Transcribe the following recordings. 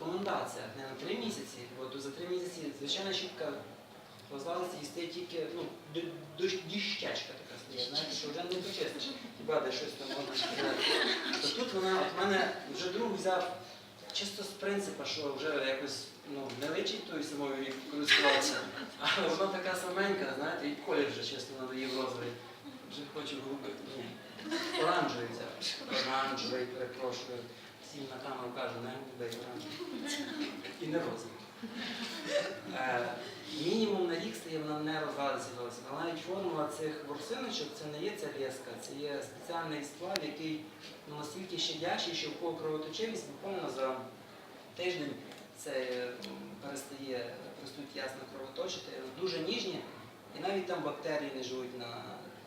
рекомендація не на три місяці, бо за три місяці звичайна щітка розвалиться і стає тільки ну, діщечка така стає, знаєте, що вже не почистиш. Хіба де щось там можна сказати. То тут вона, от мене вже друг взяв чисто з принципу, що вже якось ну, не личить тою самою і користуватися. Але вона така саменька, знаєте, і колір вже чесно надоїв розовий. Вже хочу голубий. Оранжевий взяв. Оранжевий, перепрошую. Всім на камеру кажу, не голубий, оранжевий. І не розовий. Е, Мінімум на рік стає вона не розвалиться зовсім. Але навіть формула цих ворсиночок це не є ця леска, це є спеціальний сплав, який ну, настільки щадящий, що в кого кровоточивість буквально за тиждень це перестає перестають ясно кровоточити. Дуже ніжні, і навіть там бактерії не живуть на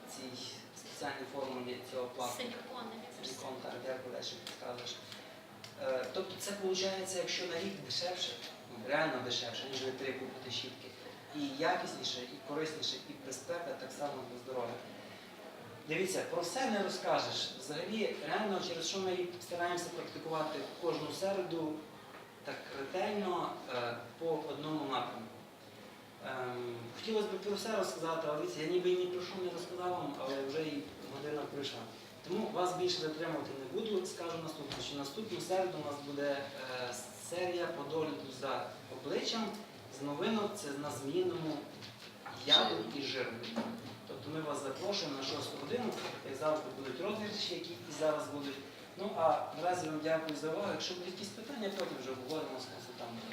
цій спеціальній формулі цього пласту. Силікони. Силікон, так, дякую, Лешик, підказуєш. Е, Тобто це виходить, якщо на рік дешевше, ну, реально дешевше, ніж ви три купити щітки. І якісніше, і корисніше, і безпека так само для здоров'я. Дивіться, про все не розкажеш. Взагалі, реально, через що ми стараємося практикувати кожну середу так ретельно е, по одному напрямку. Ем, хотілося б про все розказати, але я ніби і ні про що не розказав вам, але вже і година пройшла. Тому вас більше затримувати не буду. Скажу наступне, що наступну середу у нас буде е, серія по догляду за обличчям з новинок. Це на змінному яду і жиру. Тобто ми вас запрошуємо на 6 годину, як завжди будуть розіграші, які і зараз будуть. Ну а наразі вам дякую за увагу. Якщо будуть якісь питання, потім вже обговоримо з консультантом.